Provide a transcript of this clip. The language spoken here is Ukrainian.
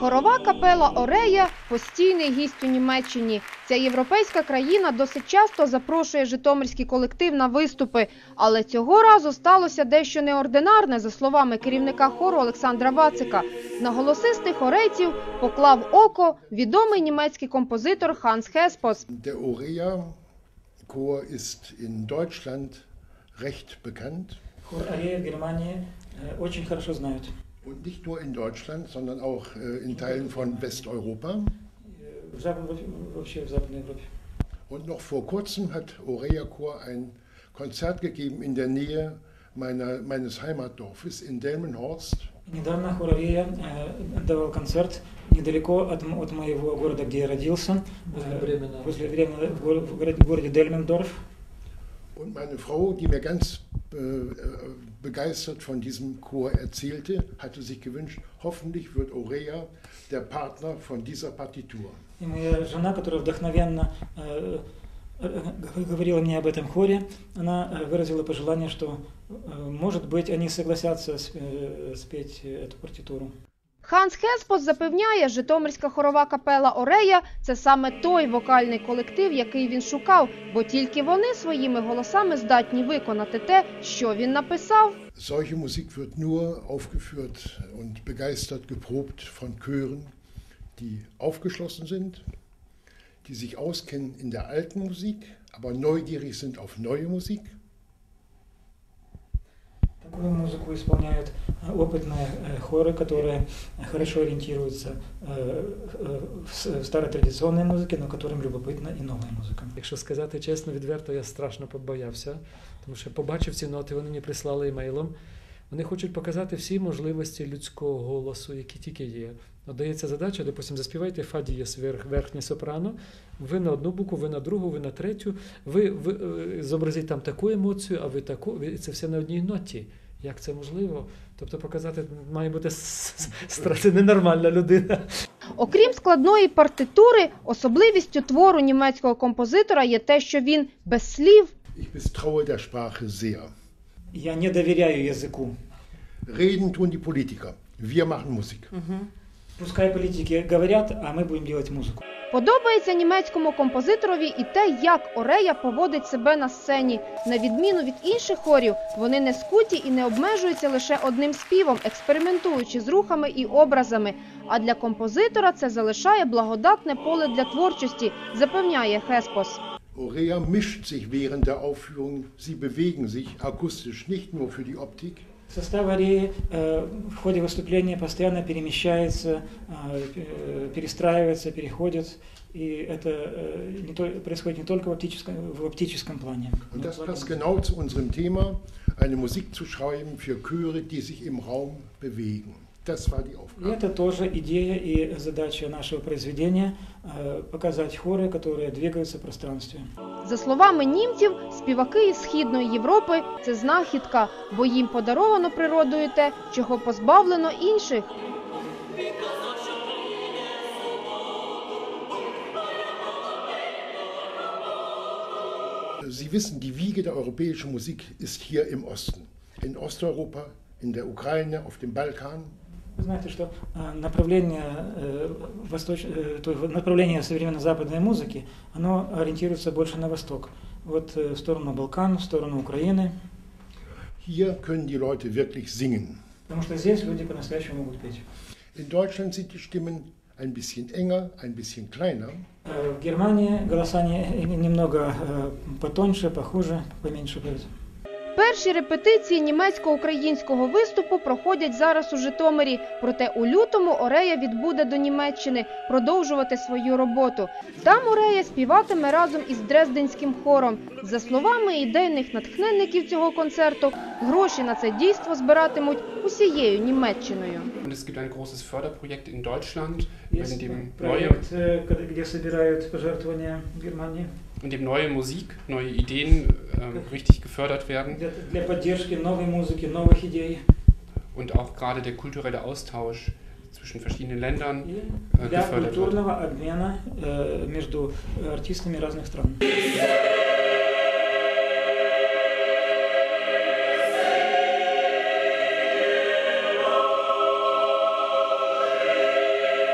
Хорова капела Орея постійний гість у Німеччині. Ця європейська країна досить часто запрошує житомирський колектив на виступи. Але цього разу сталося дещо неординарне, за словами керівника хору Олександра Вацика. На голосистих орейців поклав око відомий німецький композитор Ханс Хеспос. Der Orea-Chor ist in Deutschland recht bekannt. Хор Арея в Германии э, очень хорошо знают. Und nicht nur in Deutschland, sondern auch äh, in Teilen von Westeuropa. Э, В Запад- вообще в Западной Европе. Und noch vor kurzem hat Orea-Chor ein Konzert gegeben in der Nähe meiner, meines Heimatdorfes in Delmenhorst. Недавно хор Арея э, давал концерт недалеко от, м- от моего города, где я родился. Возле э, Бремена. Возле Бремена, в гор- в городе, в городе Дельмендорф. Und meine Frau, die mir ganz äh, äh, begeistert von diesem Chor erzählte, hatte sich gewünscht, hoffentlich wird Orea der Partner von dieser Partitur. И моя жена, которая вдохновенно э, э, г- говорила мне об этом хоре, она э, выразила пожелание, что, э, может быть, они согласятся с- э, спеть э, эту партитуру. Ханс Хеспос запевняє, Житомирська хорова капела Орея – це саме той вокальний колектив, який він шукав, бо тільки вони своїми голосами здатні виконати те, що він написав. Solche Musik wird nur aufgeführt und begeistert geprobt von Chören, die aufgeschlossen sind, die sich auskennen in der alten Musik, aber neugierig sind auf neue Musik Такую музыку исполняют э, опытные э, хоры, которые хорошо ориентируются э, э, в с- в старой традиционной музыке, но которым любопытна и новая музыка. Якщо сказати чесно, відверто, я страшно побоявся, тому що побачив ці ноти, вони мені прислали емейлом. Вони хочуть показати всі можливості людського голосу, які тільки є. От дається задача, допустим, заспівайте фа дієс верх, верхнє сопрано, ви на одну букву, ви на другу, ви на третю, ви, ви е, зобразіть там таку емоцію, а ви таку, ви- і це все на одній ноті. Як це можливо? Тобто показати має бути ненормальна людина. Окрім складної партитури, особливістю твору німецького композитора є те, що він без слів Ich misstraue der Sprache sehr. Я не довіряю язику. Reden tun die Politiker. Wir machen Musik. Пускай политики говорят, а мы будем делать музыку. Подобається німецькому композиторові і те, як Орея поводить себе на сцені. На відміну від інших хорів, вони не скуті і не обмежуються лише одним співом, експериментуючи з рухами і образами. А для композитора це залишає благодатне поле для творчості, запевняє Хеспос. Orea mischt sich während der Aufführung. Sie bewegen sich akustisch, nicht nur für die Optik, Состав ареи э, в ходе выступления постоянно перемещается, э, э, перестраивается, переходит. И это э, не то- происходит не только в оптическом, в оптическом плане. Und но das в этом- passt genau zu unserem Thema, eine Musik zu schreiben für Chöre, die sich im Raum bewegen. Das war die И Aufgabe. это тоже идея и задача нашего произведения э, показать хоры, которые двигаются в пространстве. За словами німців, співаки із Східної Європи це знахідка, бо їм подаровано природою те, чого позбавлено інших. Sie wissen, die Wiege der europäischen Musik ist hier im Osten. In Osteuropa, in der Ukraine, auf dem Balkan. Вы знаете, что э, направление, э, восточ... э, направление современной западной музыки, оно ориентируется больше на восток. Вот э, в сторону Балкан, в сторону Украины. Hier können die Leute wirklich singen. Потому что здесь люди по-настоящему могут петь. In Deutschland sind die Stimmen ein bisschen enger, ein bisschen kleiner. В Германии голоса не- немного потоньше, похуже, поменьше поют. Перші репетиції німецько-українського виступу проходять зараз у Житомирі. Проте у лютому Орея відбуде до Німеччини продовжувати свою роботу. Там Орея співатиме разом із Дрезденським хором. За словами ідейних натхненників цього концерту, гроші на це дійство збиратимуть усією Німеччиною. Es gibt ein großes Förderprojekt in Deutschland, in dem, проект, э, где собирают пожертвования в Германии in dem neue Musik, neue Ideen äh, richtig gefördert werden. Und auch gerade der kulturelle Austausch zwischen verschiedenen Ländern äh, gefördert wird.